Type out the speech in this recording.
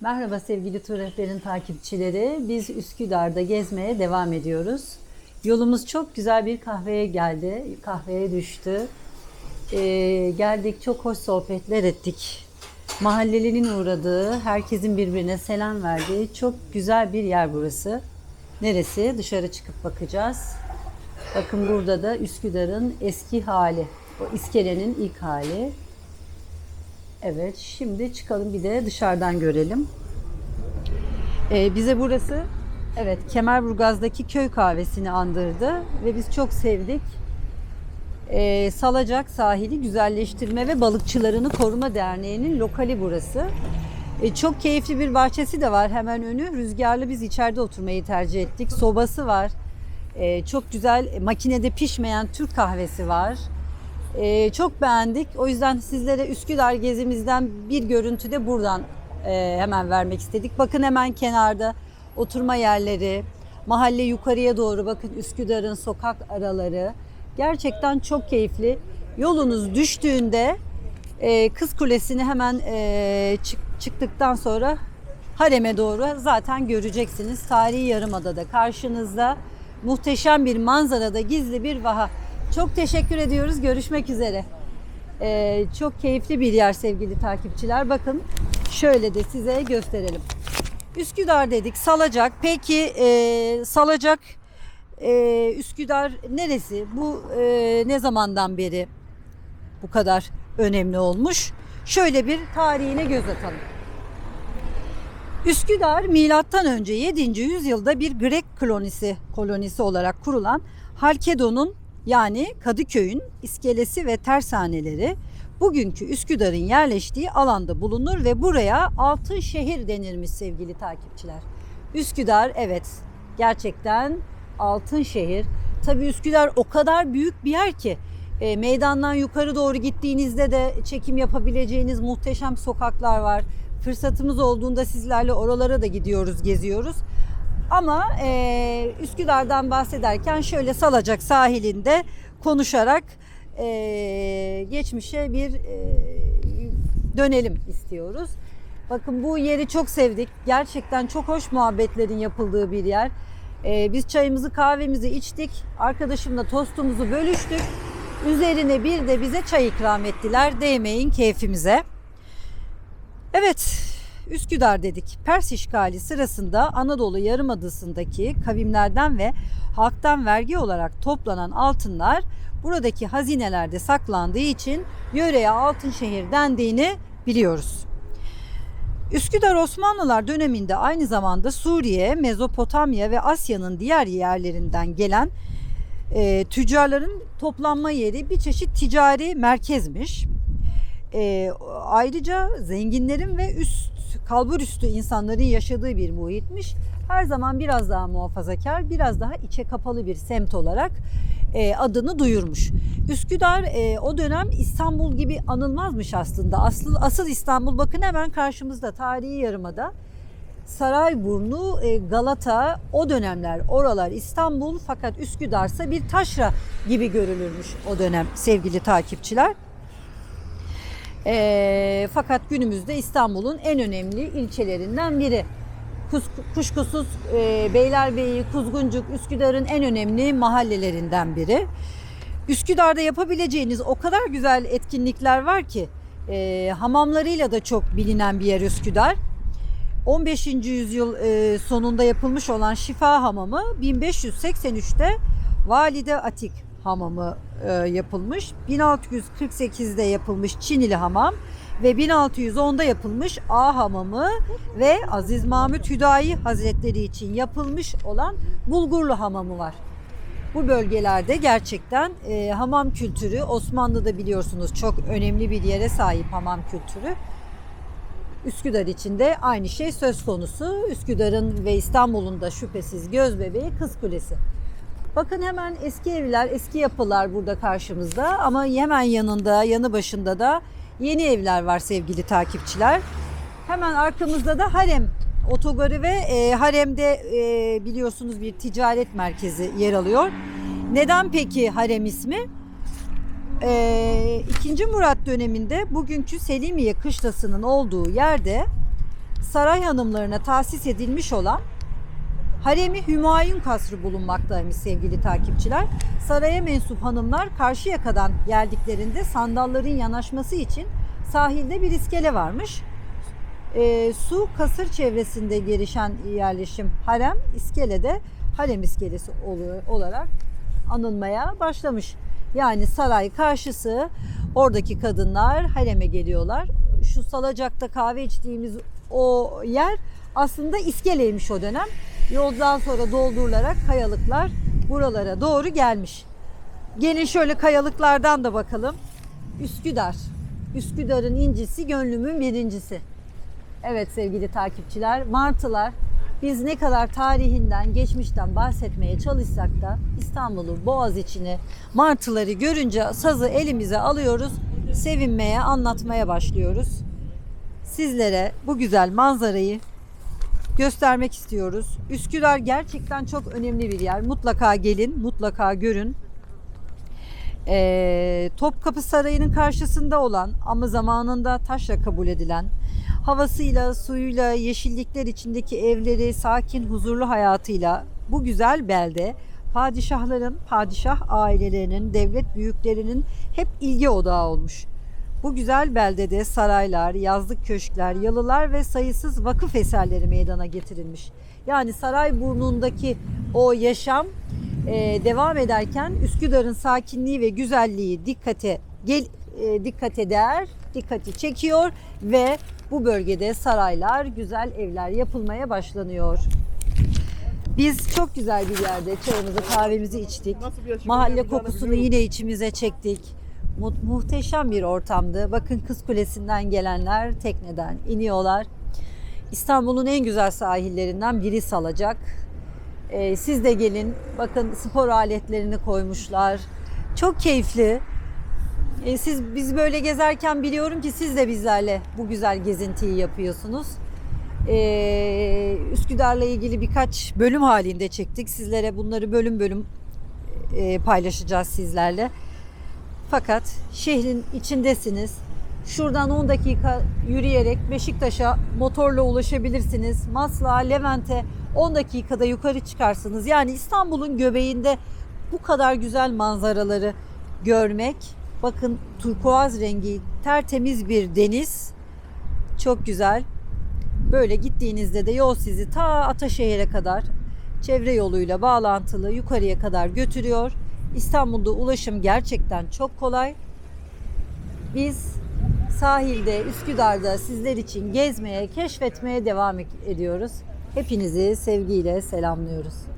Merhaba sevgili tur rehberin takipçileri. Biz Üsküdar'da gezmeye devam ediyoruz. Yolumuz çok güzel bir kahveye geldi. Kahveye düştü. Ee, geldik çok hoş sohbetler ettik. Mahallelinin uğradığı, herkesin birbirine selam verdiği çok güzel bir yer burası. Neresi? Dışarı çıkıp bakacağız. Bakın burada da Üsküdar'ın eski hali. O iskelenin ilk hali. Evet, şimdi çıkalım bir de dışarıdan görelim. Ee, bize burası, evet Kemerburgaz'daki köy kahvesini andırdı ve biz çok sevdik. Ee, Salacak Sahili Güzelleştirme ve Balıkçılarını Koruma Derneği'nin lokali burası. Ee, çok keyifli bir bahçesi de var hemen önü. Rüzgarlı biz içeride oturmayı tercih ettik. Sobası var. Ee, çok güzel makinede pişmeyen Türk kahvesi var. Ee, çok beğendik. O yüzden sizlere Üsküdar gezimizden bir görüntü de buradan e, hemen vermek istedik. Bakın hemen kenarda oturma yerleri, mahalle yukarıya doğru bakın Üsküdar'ın sokak araları. Gerçekten çok keyifli. Yolunuz düştüğünde e, Kız Kulesi'ni hemen e, çık- çıktıktan sonra hareme doğru zaten göreceksiniz. Tarihi Yarımada'da karşınızda muhteşem bir manzarada gizli bir vaha. Çok teşekkür ediyoruz. Görüşmek üzere. Ee, çok keyifli bir yer sevgili takipçiler. Bakın şöyle de size gösterelim. Üsküdar dedik, Salacak. Peki e, Salacak, e, Üsküdar neresi? Bu e, ne zamandan beri bu kadar önemli olmuş? Şöyle bir tarihine göz atalım. Üsküdar milattan önce 7. yüzyılda bir Grek kolonisi kolonisi olarak kurulan Halkedon'un yani Kadıköy'ün iskelesi ve tersaneleri bugünkü Üsküdar'ın yerleştiği alanda bulunur ve buraya altın şehir denirmiş sevgili takipçiler. Üsküdar evet gerçekten altın şehir. Tabii Üsküdar o kadar büyük bir yer ki e, meydandan yukarı doğru gittiğinizde de çekim yapabileceğiniz muhteşem sokaklar var. Fırsatımız olduğunda sizlerle oralara da gidiyoruz, geziyoruz. Ama e, Üsküdar'dan bahsederken şöyle Salacak sahilinde konuşarak e, geçmişe bir e, dönelim istiyoruz. Bakın bu yeri çok sevdik. Gerçekten çok hoş muhabbetlerin yapıldığı bir yer. E, biz çayımızı kahvemizi içtik. Arkadaşımla tostumuzu bölüştük. Üzerine bir de bize çay ikram ettiler. Değmeyin keyfimize. Evet, Üsküdar dedik. Pers işgali sırasında Anadolu Yarımadası'ndaki kavimlerden ve halktan vergi olarak toplanan altınlar buradaki hazinelerde saklandığı için yöreye altın şehir dendiğini biliyoruz. Üsküdar Osmanlılar döneminde aynı zamanda Suriye, Mezopotamya ve Asya'nın diğer yerlerinden gelen e, tüccarların toplanma yeri bir çeşit ticari merkezmiş. E, ayrıca zenginlerin ve üst kalbur üstü insanların yaşadığı bir muhitmiş. Her zaman biraz daha muhafazakar, biraz daha içe kapalı bir semt olarak e, adını duyurmuş. Üsküdar e, o dönem İstanbul gibi anılmazmış aslında. Asıl asıl İstanbul bakın hemen karşımızda tarihi yarımada. Sarayburnu, e, Galata o dönemler oralar İstanbul fakat Üsküdar'sa bir taşra gibi görülürmüş o dönem sevgili takipçiler. E, fakat günümüzde İstanbul'un en önemli ilçelerinden biri. Kus- Kuşkusuz e, Beylerbeyi, Kuzguncuk, Üsküdar'ın en önemli mahallelerinden biri. Üsküdar'da yapabileceğiniz o kadar güzel etkinlikler var ki e, hamamlarıyla da çok bilinen bir yer Üsküdar. 15. yüzyıl e, sonunda yapılmış olan Şifa Hamamı 1583'te Valide Atik Hamamı e, yapılmış. 1648'de yapılmış Çinili Hamam ve 1610'da yapılmış A Hamamı ve Aziz Mahmut Hüdayi Hazretleri için yapılmış olan Bulgurlu Hamamı var. Bu bölgelerde gerçekten e, hamam kültürü Osmanlı'da biliyorsunuz çok önemli bir yere sahip hamam kültürü. Üsküdar için de aynı şey söz konusu. Üsküdar'ın ve İstanbul'un da şüphesiz göz bebeği Kız Kulesi. Bakın hemen eski evler, eski yapılar burada karşımızda ama hemen yanında, yanı başında da yeni evler var sevgili takipçiler. Hemen arkamızda da harem otogarı ve e, haremde e, biliyorsunuz bir ticaret merkezi yer alıyor. Neden peki harem ismi? E, 2. Murat döneminde bugünkü Selimiye kışlasının olduğu yerde saray hanımlarına tahsis edilmiş olan Haremi Hümayun Kasrı bulunmaktaymış sevgili takipçiler. Saraya mensup hanımlar Karşıyaka'dan geldiklerinde sandalların yanaşması için sahilde bir iskele varmış. Ee, su kasır çevresinde gelişen yerleşim harem iskelede harem iskelesi olarak anılmaya başlamış. Yani saray karşısı oradaki kadınlar hareme geliyorlar. Şu salacakta kahve içtiğimiz o yer aslında iskeleymiş o dönem. Yoldan sonra doldurularak kayalıklar buralara doğru gelmiş. Gelin şöyle kayalıklardan da bakalım. Üsküdar. Üsküdar'ın incisi gönlümün birincisi. Evet sevgili takipçiler, martılar biz ne kadar tarihinden, geçmişten bahsetmeye çalışsak da İstanbul'un boğaz içini martıları görünce sazı elimize alıyoruz, sevinmeye, anlatmaya başlıyoruz. Sizlere bu güzel manzarayı göstermek istiyoruz. Üsküdar gerçekten çok önemli bir yer. Mutlaka gelin, mutlaka görün. Ee, Topkapı Sarayı'nın karşısında olan ama zamanında taşla kabul edilen havasıyla, suyuyla, yeşillikler içindeki evleri, sakin, huzurlu hayatıyla bu güzel belde padişahların, padişah ailelerinin, devlet büyüklerinin hep ilgi odağı olmuş. Bu güzel beldede saraylar, yazlık köşkler, yalılar ve sayısız vakıf eserleri meydana getirilmiş. Yani saray burnundaki o yaşam e, devam ederken Üsküdar'ın sakinliği ve güzelliği dikkate gel, e, dikkate değer, dikkati çekiyor ve bu bölgede saraylar, güzel evler yapılmaya başlanıyor. Biz çok güzel bir yerde çayımızı, kahvemizi içtik. Mahalle kokusunu yine içimize çektik. Mu- muhteşem bir ortamdı. Bakın Kız Kulesi'nden gelenler tekneden iniyorlar. İstanbul'un en güzel sahillerinden biri salacak. Ee, siz de gelin. Bakın spor aletlerini koymuşlar. Çok keyifli. Ee, siz biz böyle gezerken biliyorum ki siz de bizlerle bu güzel gezintiyi yapıyorsunuz. Ee, Üsküdar'la ilgili birkaç bölüm halinde çektik. Sizlere bunları bölüm bölüm e, paylaşacağız sizlerle. Fakat şehrin içindesiniz. Şuradan 10 dakika yürüyerek Beşiktaş'a motorla ulaşabilirsiniz. Maslak'a, Levent'e 10 dakikada yukarı çıkarsınız. Yani İstanbul'un göbeğinde bu kadar güzel manzaraları görmek. Bakın turkuaz rengi tertemiz bir deniz. Çok güzel. Böyle gittiğinizde de yol sizi ta Ataşehir'e kadar çevre yoluyla bağlantılı yukarıya kadar götürüyor. İstanbul'da ulaşım gerçekten çok kolay. Biz sahilde, Üsküdar'da sizler için gezmeye, keşfetmeye devam ediyoruz. Hepinizi sevgiyle selamlıyoruz.